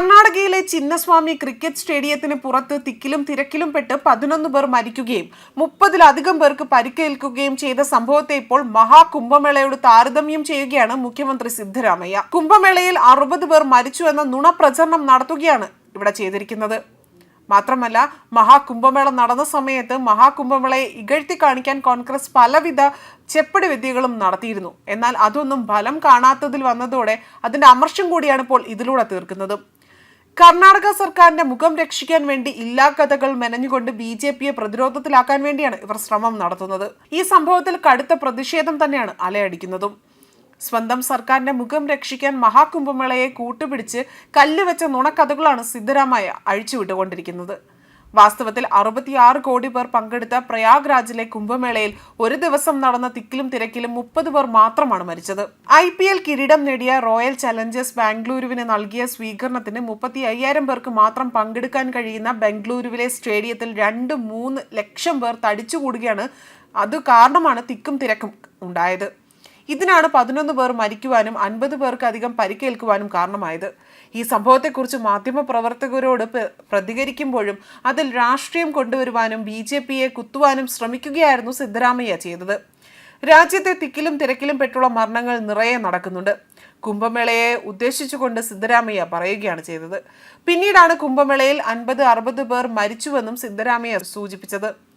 കർണാടകയിലെ ചിന്നസ്വാമി ക്രിക്കറ്റ് സ്റ്റേഡിയത്തിന് പുറത്ത് തിക്കിലും തിരക്കിലും പെട്ട് പതിനൊന്ന് പേർ മരിക്കുകയും മുപ്പതിലധികം പേർക്ക് പരിക്കേൽക്കുകയും ചെയ്ത സംഭവത്തെ ഇപ്പോൾ മഹാകുംഭമേളയോട് താരതമ്യം ചെയ്യുകയാണ് മുഖ്യമന്ത്രി സിദ്ധരാമയ്യ. കുംഭമേളയിൽ അറുപത് പേർ മരിച്ചു എന്ന നുണപ്രചരണം നടത്തുകയാണ് ഇവിടെ ചെയ്തിരിക്കുന്നത്. മാത്രമല്ല മഹാകുംഭമേള നടന്ന സമയത്ത് മഹാകുംഭമേളയെ ഇകഴ്ത്തി കാണിക്കാൻ കോൺഗ്രസ് പലവിധ ചെപ്പടി വിദ്യകളും നടത്തിയിരുന്നു. എന്നാൽ അതൊന്നും ഫലം കാണാത്തതിൽ വന്നതോടെ അതിന്റെ അമർഷം കൂടിയാണ് ഇപ്പോൾ ഇതിലൂടെ തീർക്കുന്നത്. കർണാടക സർക്കാരിന്റെ മുഖം രക്ഷിക്കാൻ വേണ്ടി ഇല്ലാ കഥകൾ മെനഞ്ഞുകൊണ്ട് ബി ജെ പിയെ പ്രതിരോധത്തിലാക്കാൻ വേണ്ടിയാണ് ഇവർ ശ്രമം നടത്തുന്നത്. ഈ സംഭവത്തിൽ കടുത്ത പ്രതിഷേധം തന്നെയാണ് അലയടിക്കുന്നതും. സ്വന്തം സർക്കാരിന്റെ മുഖം രക്ഷിക്കാൻ മഹാകുംഭമേളയെ കൂട്ടുപിടിച്ച് കല്ലുവെച്ച നുണക്കഥകളാണ് സിദ്ധരാമയ്യ അഴിച്ചുവിട്ടുകൊണ്ടിരിക്കുന്നത്. വാസ്തവത്തിൽ അറുപത്തിയാറ് കോടി പേർ പങ്കെടുത്ത പ്രയാഗ് രാജിലെ കുംഭമേളയിൽ ഒരു ദിവസം നടന്ന തിക്കിലും തിരക്കിലും മുപ്പത് പേർ മാത്രമാണ് മരിച്ചത്. ഐ പി എൽ കിരീടം നേടിയ റോയൽ ചലഞ്ചേഴ്സ് ബാംഗ്ലൂരുവിന് നൽകിയ സ്വീകരണത്തിന് മുപ്പത്തി അയ്യായിരം പേർക്ക് മാത്രം പങ്കെടുക്കാൻ കഴിയുന്ന ബംഗളൂരുവിലെ സ്റ്റേഡിയത്തിൽ രണ്ട് മൂന്ന് ലക്ഷം പേർ തടിച്ചുകൂടുകയാണ്. അത് കാരണമാണ് തിക്കും തിരക്കും ഉണ്ടായത്. ഇതിനാണ് പതിനൊന്ന് പേർ മരിക്കുവാനും അൻപത് പേർക്ക് അധികം പരിക്കേൽക്കുവാനും കാരണമായത്. ഈ സംഭവത്തെക്കുറിച്ച് മാധ്യമപ്രവർത്തകരോട് പ്ര- പ്രതികരിക്കുമ്പോഴും അതിൽ രാഷ്ട്രീയം കൊണ്ടുവരുവാനും ബി ജെ പിയെ കുത്തുവാനും ശ്രമിക്കുകയായിരുന്നു സിദ്ധരാമയ്യ ചെയ്തത്. രാജ്യത്തെ തിക്കിലും തിരക്കിലും പെട്ടുള്ള മരണങ്ങൾ നിറയെ നടക്കുന്നുണ്ട്. കുംഭമേളയെ ഉദ്ദേശിച്ചുകൊണ്ട് സിദ്ധരാമയ്യ പറയുകയാണ് ചെയ്തത്. പിന്നീടാണ് കുംഭമേളയിൽ അൻപത് അറുപത് പേർ മരിച്ചുവെന്നും സിദ്ധരാമയ്യ സൂചിപ്പിച്ചത്.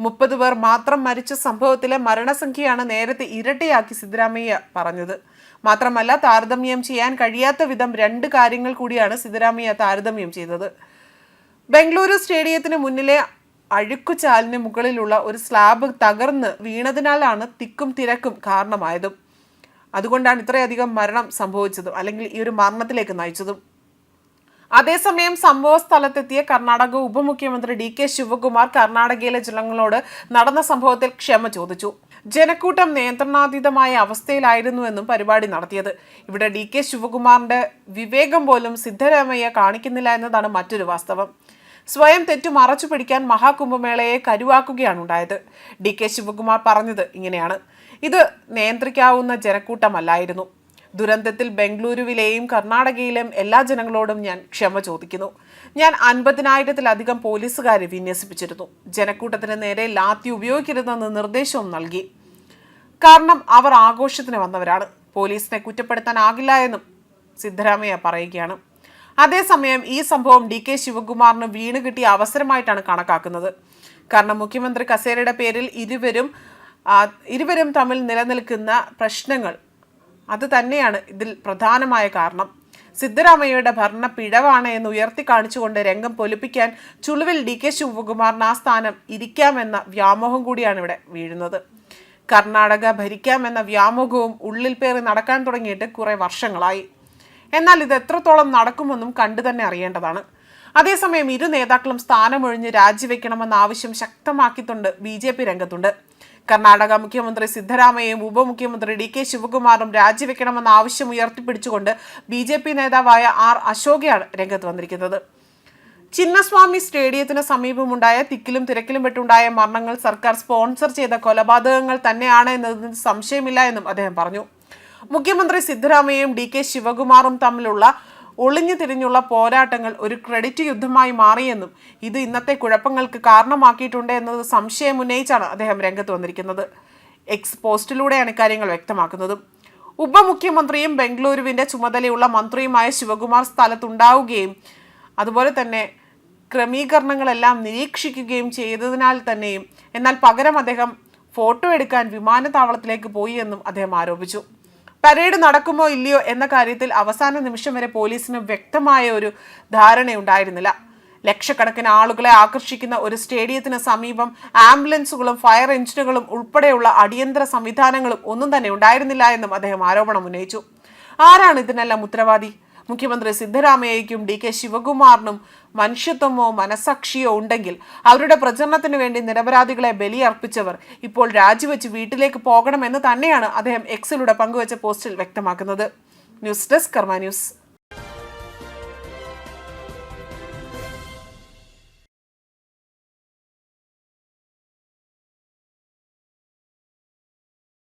മുപ്പത് പേർ മാത്രം മരിച്ച സംഭവത്തിലെ മരണസംഖ്യയാണ് നേരത്തെ ഇരട്ടിയാക്കി സിദ്ധരാമയ്യ പറഞ്ഞത്. മാത്രമല്ല താരതമ്യം ചെയ്യാൻ കഴിയാത്ത വിധം രണ്ട് കാര്യങ്ങൾ കൂടിയാണ് സിദ്ധരാമയ്യ താരതമ്യം ചെയ്തത്. ബംഗളൂരു സ്റ്റേഡിയത്തിന് മുന്നിലെ അഴുക്കുചാലിന് മുകളിലുള്ള ഒരു സ്ലാബ് തകർന്ന് വീണതിനാലാണ് തിക്കും തിരക്കും കാരണമായതും. അതുകൊണ്ടാണ് ഇത്രയധികം മരണം സംഭവിച്ചതും അല്ലെങ്കിൽ ഈ ഒരു മരണത്തിലേക്ക് നയിച്ചതും. അതേസമയം സംഭവ സ്ഥലത്തെത്തിയ കർണാടക ഉപമുഖ്യമന്ത്രി ഡി കെ ശിവകുമാർ കർണാടകയിലെ ജനങ്ങളോട് നടന്ന സംഭവത്തിൽ ക്ഷമ ചോദിച്ചു. ജനക്കൂട്ടം നിയന്ത്രണാതീതമായ അവസ്ഥയിലായിരുന്നുവെന്നും പരിപാടി നടത്തിയത്. ഇവിടെ ഡി കെ ശിവകുമാറിന്റെ വിവേകം പോലും സിദ്ധരാമയ്യ കാണിക്കുന്നില്ല എന്നതാണ് മറ്റൊരു വാസ്തവം. സ്വയം തെറ്റു മറച്ചു പിടിക്കാൻ മഹാകുംഭമേളയെ കരുവാക്കുകയാണ് ഉണ്ടായത്. ഡി കെ ശിവകുമാർ പറഞ്ഞത് ഇങ്ങനെയാണ്. ഇത് നിയന്ത്രിക്കാവുന്ന ജനക്കൂട്ടമല്ലായിരുന്നു. ദുരന്തത്തിൽ ബംഗളൂരുവിലെയും കർണാടകയിലെയും എല്ലാ ജനങ്ങളോടും ഞാൻ ക്ഷമ ചോദിക്കുന്നു. ഞാൻ അൻപതിനായിരത്തിലധികം പോലീസുകാരെ വിന്യസിപ്പിച്ചിരുന്നു. ജനക്കൂട്ടത്തിന് നേരെ ലാത്തി ഉപയോഗിക്കരുതെന്ന് നിർദ്ദേശവും നൽകി. കാരണം അവർ ആഘോഷത്തിന് വന്നവരാണ്. പോലീസിനെ കുറ്റപ്പെടുത്താനാകില്ല എന്നും സിദ്ധരാമയ്യ പറയുകയാണ്. അതേസമയം ഈ സംഭവം ഡി കെ ശിവകുമാറിന് വീണ് കിട്ടിയ അവസരമായിട്ടാണ് കണക്കാക്കുന്നത്. കാരണം മുഖ്യമന്ത്രി കസേരയുടെ പേരിൽ ഇരുവരും ഇരുവരും തമ്മിൽ നിലനിൽക്കുന്ന പ്രശ്നങ്ങൾ അത് തന്നെയാണ് ഇതിൽ പ്രധാനമായ കാരണം. സിദ്ധരാമയ്യയുടെ ഭരണ പിഴവാണ് എന്ന് ഉയർത്തി കാണിച്ചുകൊണ്ട് രംഗം പൊലിപ്പിക്കാൻ ചുളുവിൽ ഡി കെ ശിവകുമാറിന് ആ സ്ഥാനം ഇരിക്കാമെന്ന വ്യാമോഹം കൂടിയാണ് ഇവിടെ വീഴുന്നത്. കർണാടക ഭരിക്കാമെന്ന വ്യാമോഹവും ഉള്ളിൽ പേറി നടക്കാൻ തുടങ്ങിയിട്ട് കുറെ വർഷങ്ങളായി. എന്നാൽ ഇത് എത്രത്തോളം നടക്കുമെന്നും കണ്ടു തന്നെ അറിയേണ്ടതാണ്. അതേസമയം ഇരു നേതാക്കളും സ്ഥാനമൊഴിഞ്ഞ് രാജിവെക്കണമെന്ന ആവശ്യം ശക്തമാക്കിക്കൊണ്ട് ബി ജെ പി രംഗത്തുണ്ട്. കർണാടക മുഖ്യമന്ത്രി സിദ്ധരാമയ്യയും ഉപമുഖ്യമന്ത്രി ഡി കെ ശിവകുമാറും രാജിവെക്കണമെന്ന ആവശ്യം ഉയർത്തിപ്പിടിച്ചുകൊണ്ട് ബി ജെ പി നേതാവായ ആർ അശോകയാണ് രംഗത്ത് വന്നിരിക്കുന്നത്. ചിന്നസ്വാമി സ്റ്റേഡിയത്തിന് സമീപമുണ്ടായ തിക്കിലും തിരക്കിലും പെട്ടുണ്ടായ മരണങ്ങൾ സർക്കാർ സ്പോൺസർ ചെയ്ത കൊലപാതകങ്ങൾ തന്നെയാണ് എന്നതിന് സംശയമില്ല എന്നും അദ്ദേഹം പറഞ്ഞു. മുഖ്യമന്ത്രി സിദ്ധരാമയ്യയും ഡി കെ ശിവകുമാറും തമ്മിലുള്ള ഒളിഞ്ഞു തിരിഞ്ഞുള്ള പോരാട്ടങ്ങൾ ഒരു ക്രെഡിറ്റ് യുദ്ധമായി മാറിയെന്നും ഇത് ഇന്നത്തെ കുഴപ്പങ്ങൾക്ക് കാരണമാക്കിയിട്ടുണ്ട് എന്നത് സംശയം ഉന്നയിച്ചാണ് അദ്ദേഹം രംഗത്ത് വന്നിരിക്കുന്നത്. എക്സ് പോസ്റ്റിലൂടെയാണ് ഇക്കാര്യങ്ങൾ വ്യക്തമാക്കുന്നത്. ഉപമുഖ്യമന്ത്രിയും ബംഗളൂരുവിന്റെ ചുമതലയുള്ള മന്ത്രിയുമായ ശിവകുമാർ സ്ഥലത്തുണ്ടാവുകയും അതുപോലെ തന്നെ ക്രമീകരണങ്ങളെല്ലാം നിരീക്ഷിക്കുകയും ചെയ്തതിനാൽ തന്നെയും. എന്നാൽ പകരം അദ്ദേഹം ഫോട്ടോ എടുക്കാൻ വിമാനത്താവളത്തിലേക്ക് പോയി എന്നും അദ്ദേഹം ആരോപിച്ചു. പരേഡ് നടക്കുമോ ഇല്ലയോ എന്ന കാര്യത്തിൽ അവസാന നിമിഷം വരെ പോലീസിന് വ്യക്തമായ ഒരു ധാരണയുണ്ടായിരുന്നില്ല. ലക്ഷക്കണക്കിന് ആളുകളെ ആകർഷിക്കുന്ന ഒരു സ്റ്റേഡിയത്തിന് സമീപം ആംബുലൻസുകളും ഫയർ എഞ്ചിനുകളും ഉൾപ്പെടെയുള്ള അടിയന്തര സംവിധാനങ്ങളും ഒന്നും തന്നെ ഉണ്ടായിരുന്നില്ല എന്നും അദ്ദേഹം ആരോപണം ഉന്നയിച്ചു. ആരാണ് ഇതിനെല്ലാം ഉത്തരവാദി? മുഖ്യമന്ത്രി സിദ്ധരാമയ്യയ്ക്കും ഡി കെ ശിവകുമാറിനും മനുഷ്യത്വമോ മനസാക്ഷിയോ ഉണ്ടെങ്കിൽ അവരുടെ പ്രചരണത്തിന് വേണ്ടി നിരപരാധികളെ ബലിയർപ്പിച്ചവർ ഇപ്പോൾ രാജിവെച്ച് വീട്ടിലേക്ക് പോകണമെന്ന് തന്നെയാണ് അദ്ദേഹം എക്സിലൂടെ പങ്കുവച്ച പോസ്റ്റിൽ വ്യക്തമാക്കുന്നത്. News desk Karma news.